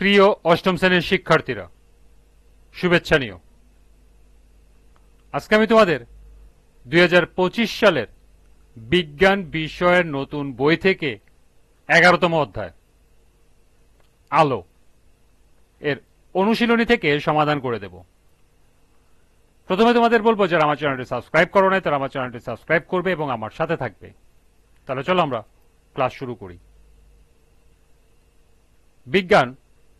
প্রিয় অষ্টম শ্রেণির শিক্ষার্থীরা, শুভেচ্ছা নিও। আজকে আমি তোমাদের দুই হাজার পঁচিশ সালের বিজ্ঞান বিষয়ের নতুন বই থেকে এগারোতম অধ্যায়, আলো, এর অনুশীলনী থেকে সমাধান করে দেব। প্রথমে তোমাদের বলব, যারা আমার চ্যানেলটি সাবস্ক্রাইব করো নাই, তারা আমার চ্যানেলটি সাবস্ক্রাইব করবে এবং আমার সাথে থাকবে। তাহলে চলো আমরা ক্লাস শুরু করি। বিজ্ঞান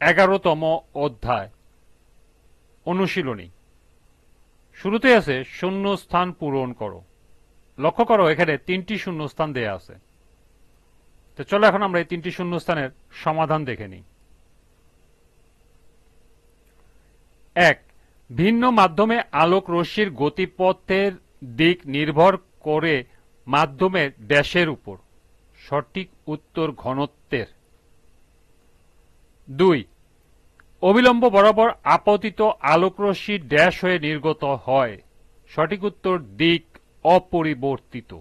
এগারোতম অধ্যায়। অনুশীলনী। শুরুতে আছে শূন্য স্থান পূরণ করো। লক্ষ্য করো, এখানে তিনটি শূন্য স্থান দেয়া আছে। তো চলো এখন আমরা এই তিনটি শূন্য স্থানের সমাধান দেখে নিই। এক, ভিন্ন মাধ্যমে আলোক রশ্মির গতিপথের দিক নির্ভর করে মাধ্যমের ড্যাশের উপর। সঠিক উত্তর ঘনত্বের। দুই, অবিলম্ব বরাবর আপতিত আলোকরশ্মি ড্যাশ হয়ে নির্গত হয়। সঠিক উত্তর দিক অপরিবর্তিত।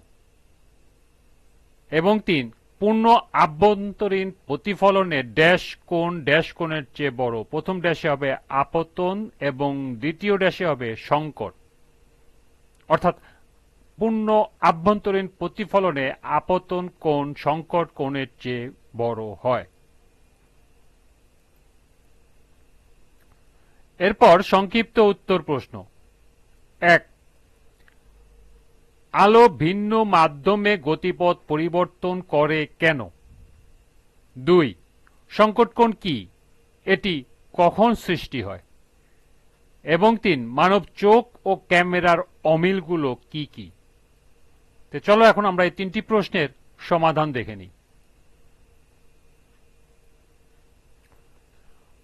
এবং তিন, পূর্ণ আভ্যন্তরীণ প্রতিফলনে ড্যাশ কোণ, ড্যাশ কোণের চেয়ে বড়। প্রথম ড্যাশে হবে আপতন এবং দ্বিতীয় ড্যাশে হবে সংকট। অর্থাৎ পূর্ণ আভ্যন্তরীণ প্রতিফলনে আপতন কোণ, সংকট কোণের চেয়ে বড় হয়। এরপর সংক্ষিপ্ত উত্তর প্রশ্ন। এক, আলো ভিন্ন মাধ্যমে গতিপথ পরিবর্তন করে কেন? দুই, সংকটকোণ কি? এটি কখন সৃষ্টি হয়? এবং তিন, মানব চোখ ও ক্যামেরার অমিলগুলো কি কি? তো চলো এখন আমরা এই তিনটি প্রশ্নের সমাধান দেখে নিই।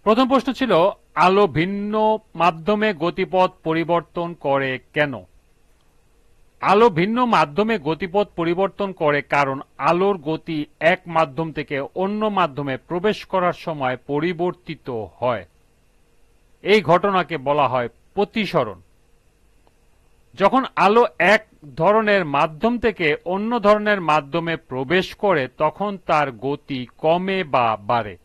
প্রথম প্রশ্ন ছিল আলো ভিন্ন মাধ্যমে গতিপথ পরিবর্তন করে কেন? আলো ভিন্ন মাধ্যমে গতিপথ পরিবর্তন করে কারণ আলোর গতি এক মাধ্যম থেকে অন্য মাধ্যমে প্রবেশ করার সময় পরিবর্তিত হয়। এই ঘটনাকে বলা হয় প্রতিসরণ। যখন আলো এক ধরনের মাধ্যম থেকে অন্য ধরনের মাধ্যমে প্রবেশ করে, তখন তার গতি কমে বা বাড়ে।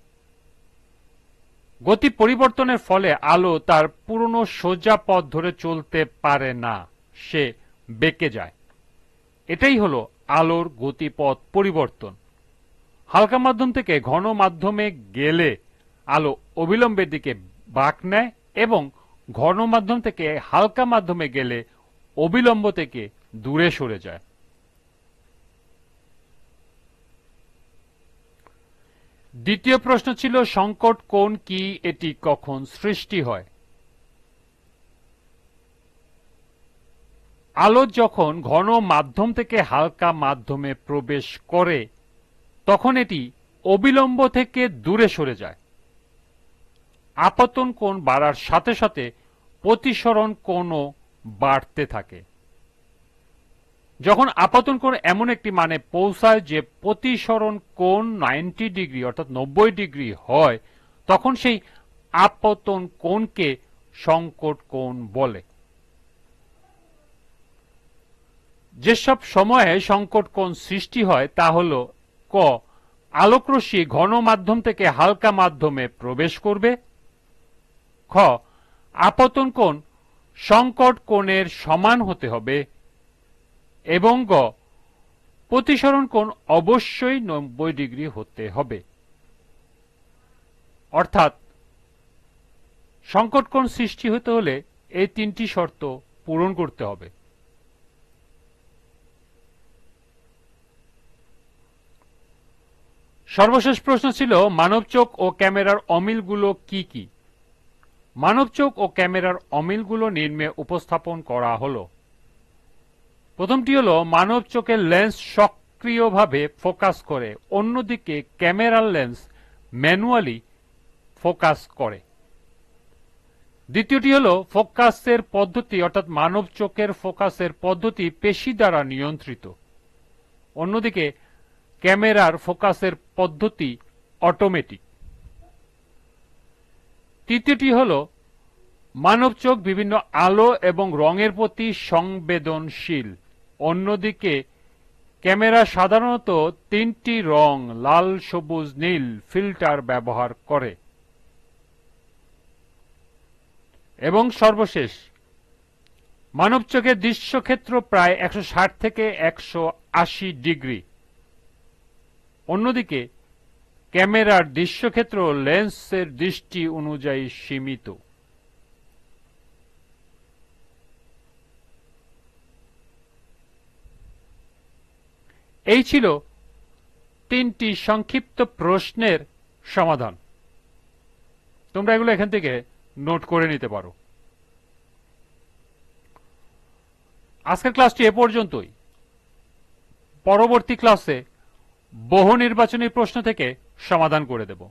গতি পরিবর্তনের ফলে আলো তার পুরনো সোজা পথ ধরে চলতে পারে না, সে বেঁকে যায়। এটাই হলো আলোর গতিপথ পরিবর্তন। হালকা মাধ্যম থেকে ঘন মাধ্যমে গেলে আলো অবিলম্বের দিকে বাঁক নেয় এবং ঘন মাধ্যম থেকে হালকা মাধ্যমে গেলে অবিলম্ব থেকে দূরে সরে যায়। দ্বিতীয় প্রশ্ন ছিল, সংকট কোন কি, এটি কখন সৃষ্টি হয়? আলো যখন ঘন মাধ্যম থেকে হালকা মাধ্যমে প্রবেশ করে, তখন এটি অবিলম্ব থেকে দূরে সরে যায়। আপতন কোণ বাড়ার সাথে সাথে প্রতিসরণ কোণও বাড়তে থাকে। যখন আপাতন কোণ এমন একটি মানে পৌঁছায় যে প্রতিসরণ কোণ নাইনটি ডিগ্রি অর্থাৎ নব্বই ডিগ্রি হয়, তখন সেই আপতন কোণকে সংকট কোণ বলে। যেসব সময়ে সংকট কোণ সৃষ্টি হয়, তা হল ক, আলোকরশ্মি ঘন মাধ্যম থেকে হালকা মাধ্যমে প্রবেশ করবে। খ, আপতন কোণ সংকট কোণের সমান হতে হবে। এবং গ, প্রতিসরণ কোণ অবশ্যই নব্বই ডিগ্রি হতে হবে। অর্থাৎ, সংকট কোণ সৃষ্টি হতে হলে এই তিনটি শর্ত পূরণ করতে হবে। সর্বশেষ প্রশ্ন ছিল, মানব চোখ ও ক্যামেরার অমিলগুলো কি কি? মানব চোখ ও ক্যামেরার অমিলগুলো নির্মে উপস্থাপন করা হলো। প্রথমটি হলো, মানব চোখের লেন্স সক্রিয়ভাবে ফোকাস করে। অন্যদিকে, ক্যামেরার লেন্স ম্যানুয়ালি ফোকাস করে। দ্বিতীয়টি হলো, ফোকাসের পদ্ধতি, অর্থাৎ মানব চোখের ফোকাসের পদ্ধতি পেশি দ্বারা নিয়ন্ত্রিত। অন্যদিকে, ক্যামেরার ফোকাসের পদ্ধতি অটোমেটিক। তৃতীয়টি হল, মানব চোখ বিভিন্ন আলো এবং রঙের প্রতি সংবেদনশীল। অন্যদিকে, ক্যামেরা সাধারণত তিনটি রং, লাল, সবুজ, নীল, ফিল্টার ব্যবহার করে। এবং সর্বশেষ, মানব চোখের দৃশ্যক্ষেত্র প্রায় একশো ষাট থেকে একশো আশি ডিগ্রি। অন্যদিকে, ক্যামেরার দৃশ্যক্ষেত্র লেন্সের দৃষ্টি অনুযায়ী সীমিত। এই ছিল তিনটি সংক্ষিপ্ত প্রশ্নের সমাধান। তোমরা এগুলো এখান থেকে নোট করে নিতে পারো। আজকের ক্লাসটি এ পর্যন্তই। পরবর্তী ক্লাসে বহু নির্বাচনী প্রশ্ন থেকে সমাধান করে দেব।